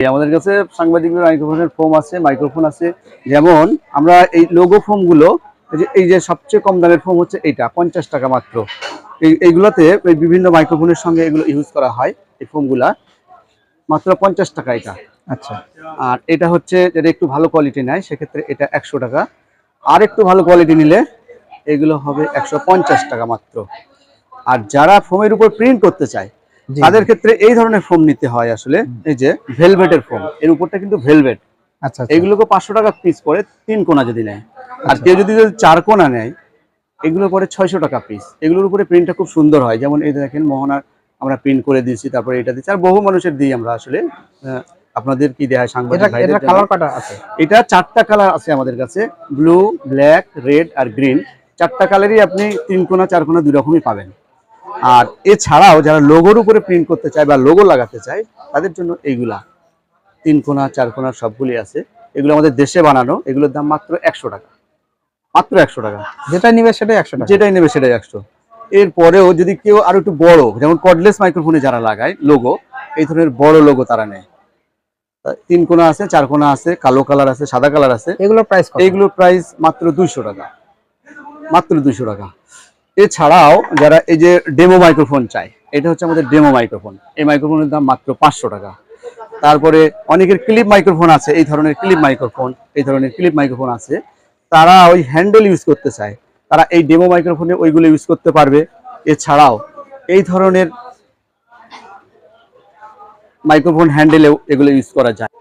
আমাদের কাছে সাংবাদিকদের মাইক্রোফোনের ফোম আছে মাইক্রোফোন আছে। যেমন আমরা এই লোগো ফোমগুলো এই যে- এই যে সবচেয়ে কম দামের ফোম হচ্ছে এইটা পঞ্চাশ টাকা মাত্র। এই এইগুলোতে এই বিভিন্ন মাইক্রোফোনের সঙ্গে এগুলো ইউজ করা হয় এই ফোমগুলা মাত্র পঞ্চাশ টাকা এটা। আচ্ছা। আর এটা হচ্ছে যেটা একটু ভালো কোয়ালিটি নেয় সেক্ষেত্রে এটা একশো টাকা। আর একটু ভালো কোয়ালিটি নিলে এগুলো হবে একশো পঞ্চাশ টাকা মাত্র। আর যারা ফোমের উপর প্রিন্ট করতে চায় তাদের ক্ষেত্রে এই ধরনের ফোম নিতে হয় আসলে এই যে ভেলভেটের ফোম এর উপরটা কিন্তু ভেলভেট আচ্ছা আচ্ছা। এগুলোকে পাঁচশো টাকা পিস পড়ে তিন কোনা যদি নেয়। আর আচ্ছা। কেউ যদি চার কোনা নেয় এগুলো পরে ছয়শো টাকা পিস এগুলোর উপরে প্রিন্টটা খুব সুন্দর হয়। যেমন এই দেখেন মোহনার আমরা প্রিন্ট করে দিয়েছি তারপরে এটা দিচ্ছি। আর বহু মানুষের দিই আমরা আসলে। আপনাদের কি দেয় সাংবাদিক এটা চারটা কালার আছে আমাদের কাছে। ব্লু ব্ল্যাক রেড আর গ্রিন চারটা কালারই আপনি তিন কোনা চার কোনা দুই রকমই পাবেন। আর এছাড়াও যারা লোগোর উপরে প্রিন্ট করতে চায় বা লোগো লাগাতে চায় তাদের জন্য এইগুলা। তিন কোনা চার কোনা সবগুলি আছে। এগুলো আমাদের দেশে বানানো এগুলোর দাম মাত্র একশো টাকা। মাত্র একশো টাকা। যেটা নিবে সেটাই একশো টাকা। যেটাই নেবে সেটাই একশো। এরপরেও যদি কেউ আরও একটু বড় যেমন কর্ডলেস মাইক্রোফোনে যারা লাগায় লোগো এই ধরনের বড় লোগো তারা নেয়। তিন কোনা আছে চার কোনা আছে কালো কালার আছে সাদা কালার আছে। এগুলোর প্রাইস এগুলোর প্রাইস মাত্র দুইশো টাকা। মাত্র দুইশো টাকা। এছাড়াও যারা এই যে ডেমো মাইক্রোফোন চায়, এটা হচ্ছে আমাদের ডেমো মাইক্রোফোন এই মাইক্রোফোনের দাম মাত্র পাঁচশো টাকা। তারপরে অনেকের ক্লিপ মাইক্রোফোন আছে, এই ধরনের ক্লিপ মাইক্রোফোন এই ধরনের ক্লিপ মাইক্রোফোন আছে। তারা ওই হ্যান্ডেল ইউজ করতে চায়। তারা এই ডেমো মাইক্রোফোনে ওইগুলো ইউজ করতে পারবে। এছাড়াও এই ধরনের মাইক্রোফোন হ্যান্ডেলেও এগুলো ইউজ করা যায়।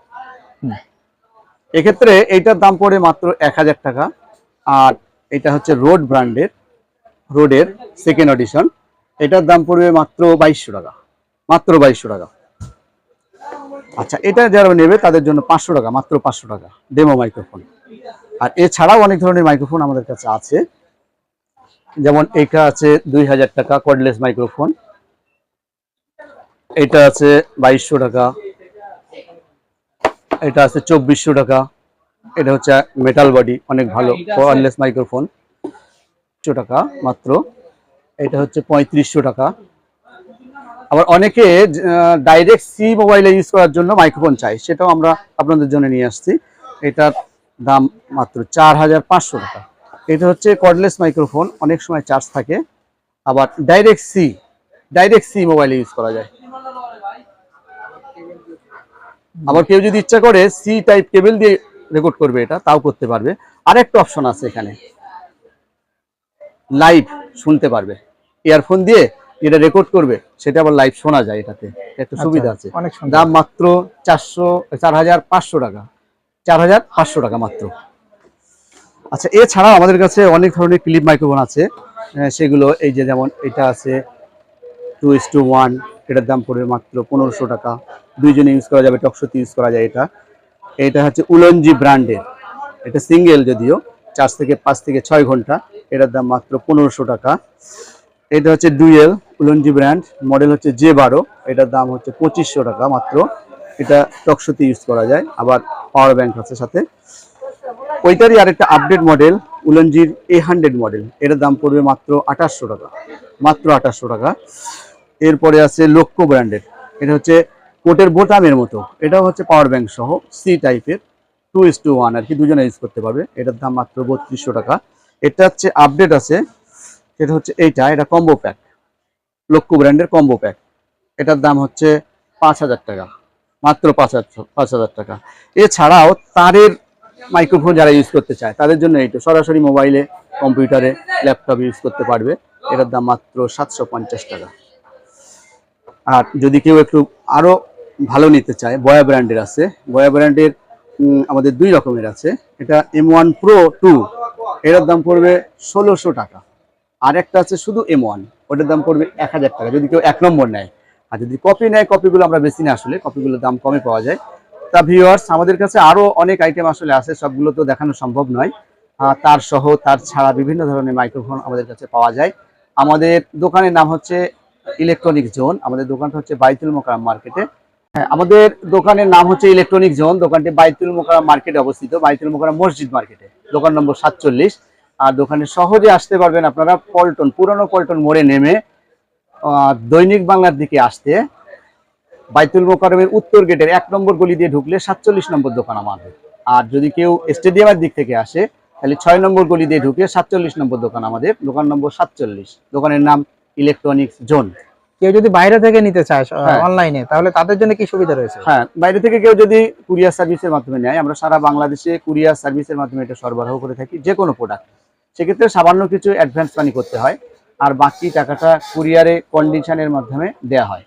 এক্ষেত্রে এইটার দাম পড়ে মাত্র এক হাজার টাকা। আর এটা হচ্ছে রোড ব্র্যান্ডের রোডের সেকেন্ড অডিশন এটার দাম পড়বে মাত্র বাইশশো টাকা। মাত্র বাইশশো টাকা। আচ্ছা এটা যারা নেবে তাদের জন্য পাঁচশো টাকা, মাত্র পাঁচশো টাকা ডেমো মাইক্রোফোন আর এছাড়াও অনেক ধরনের মাইক্রোফোন আমাদের কাছে আছে। যেমন এটা আছে দুই হাজার টাকা কর্ডলেস মাইক্রোফোন এটা আছে বাইশশো টাকা। এটা আছে চব্বিশশো টাকা। এটা হচ্ছে মেটাল বডি অনেক ভালো ওয়ারলেস মাইক্রোফোন টাকা মাত্র। এটা হচ্ছে পঁয়ত্রিশশো টাকা। আবার অনেকে ডাইরেক্ট সি মোবাইলে ইউজ করার জন্য মাইক্রোফোন চাই সেটাও আমরা আপনাদের জন্য নিয়ে আসছি। এটার দাম মাত্র চার হাজার পাঁচশো টাকা। এটা হচ্ছে কর্ডলেস মাইক্রোফোন অনেক সময় চার্জ থাকে। আবার ডাইরেক্ট সি ডাইরেক্ট সি মোবাইলে ইউজ করা যায়। আবার কেউ যদি ইচ্ছা করে সি টাইপ কেবল দিয়ে রেকর্ড করবে এটা, তাও করতে পারবে। আরেকটা অপশন আছে এখানে। লাইভ শুনতে পারবে। ইয়ারফোন দিয়ে যেটা রেকর্ড করবে সেটা আবার লাইভ শোনা যায় এটাতে। একটা সুবিধা আছে। দাম মাত্র চারশো চার হাজার পাঁচশো টাকা। চার হাজার পাঁচশো টাকা মাত্র। আচ্ছা এছাড়াও আমাদের কাছে অনেক ধরনের ক্লিপ মাইক্রোফোন আছে। সেগুলো এই যে যেমন এটা আছে টু ইস টু ওয়ান এটার দাম পড়বে মাত্র পনেরোশো টাকা। দুইজনে ইউজ করা যাবে টকশোতে ইউজ করা যায় এটা। এটা হচ্ছে উলনজি ব্র্যান্ডের এটা সিঙ্গেল যদিও। চার থেকে পাঁচ থেকে ছয় ঘণ্টা। এটার দাম মাত্র পনেরোশো টাকা। এটা হচ্ছে ডুয়েল উলনজি ব্র্যান্ড, মডেল হচ্ছে জে বারো। এটার দাম হচ্ছে পঁচিশশো টাকা মাত্র। এটা টকশোতে ইউজ করা যায়, আবার পাওয়ার ব্যাংক আছে সাথে। ওইটারই আরেকটা আপডেট মডেল উলঞ্জির এ হান্ড্রেড মডেল। এটার দাম পড়বে মাত্র আঠাশশো টাকা। মাত্র আঠাশশো টাকা। এরপরে আছে লক্ষ্য ব্র্যান্ডের। এটা হচ্ছে কোটের বোতামের মতো। এটাও হচ্ছে পাওয়ার ব্যাংক সহ, সি টাইপের। টু ইস টু ওয়ান আর কি দুজনে ইউজ করতে পারবে। এটার দাম মাত্র বত্রিশশো টাকা। এটা হচ্ছে আপডেট আছে। এটা হচ্ছে এইটা, এটা কম্বো প্যাক লক্ষ্য ব্র্যান্ডের কম্বো প্যাক এটার দাম হচ্ছে পাঁচ হাজার টাকা। মাত্র পাঁচ হাজার পাঁচ হাজার টাকা। এছাড়াও তারের মাইক্রোফোন যারা ইউজ করতে চায়, তাদের জন্য এইটা সরাসরি মোবাইলে কম্পিউটারে ল্যাপটপ ইউজ করতে পারবে। এটার দাম মাত্র সাতশো পঞ্চাশ টাকা। আর যদি কেউ একটু আরও ভালো নিতে চায় বয়া ব্র্যান্ডের আছে। বয়া ব্র্যান্ডের আমাদের দুই রকমের আছে। এটা এম ওয়ান প্রো টু এটার দাম পড়বে ষোলোশো টাকা। আর একটা আছে শুধু এম ওয়ান ওটার দাম পড়বে এক হাজার টাকা, যদি কেউ এক নম্বর নেয়। আর যদি কপি নেয় কপিগুলো আমরা বেশি না আসলে কপিগুলোর দাম কমে পাওয়া যায়। তা ভিউয়ার্স আমাদের কাছে আরও অনেক আইটেম আসলে আছে, সবগুলো তো দেখানো সম্ভব নয়। তার সহ, তার ছাড়া বিভিন্ন ধরনের মাইক্রোফোন আমাদের কাছে পাওয়া যায়। আমাদের দোকানের নাম হচ্ছে ইলেকট্রনিক জোন আমাদের দোকানটা হচ্ছে বাইতুল মোকারাম মার্কেটে। আমাদের দোকানের নাম হচ্ছে ইলেকট্রনিক জোন দোকানটি বাইতুল মোকারাম মার্কেটে অবস্থিত, বাইতুল মোকারাম মসজিদ মার্কেটে, দোকান নম্বর সাতচল্লিশ। আর দোকানে সহজে আসতে পারবেন আপনারা পল্টন, পুরনো পল্টন মোড়ে নেমে দৈনিক বাংলার দিকে আসতে। বাইতুল মোকারমের উত্তর গেটের এক নম্বর গলি দিয়ে ঢুকলে সাতচল্লিশ নম্বর দোকান আমাদের। আর যদি কেউ স্টেডিয়ামের দিক থেকে আসে, তাহলে ছয় নম্বর গলি দিয়ে ঢুকে সাতচল্লিশ নম্বর দোকান আমাদের, দোকান নম্বর সাতচল্লিশ। দোকানের নাম ইলেকট্রনিক্স জোন কেউ যদি বাইরে থেকে নিতে চায় হ্যাঁ। অনলাইনে তাহলে তাদের জন্য কি সুবিধা রয়েছে? হ্যাঁ বাইরে থেকে কেউ যদি কুরিয়ার সার্ভিসের মাধ্যমে নেয় আমরা সারা বাংলাদেশে কুরিয়ার সার্ভিসের মাধ্যমে এটা সরবরাহ করে থাকি যে কোনো প্রোডাক্ট সেক্ষেত্রে সামান্য কিছু অ্যাডভান্স মানি করতে হয় আর বাকি টাকাটা কুরিয়ারে কন্ডিশনের মাধ্যমে দেওয়া হয়।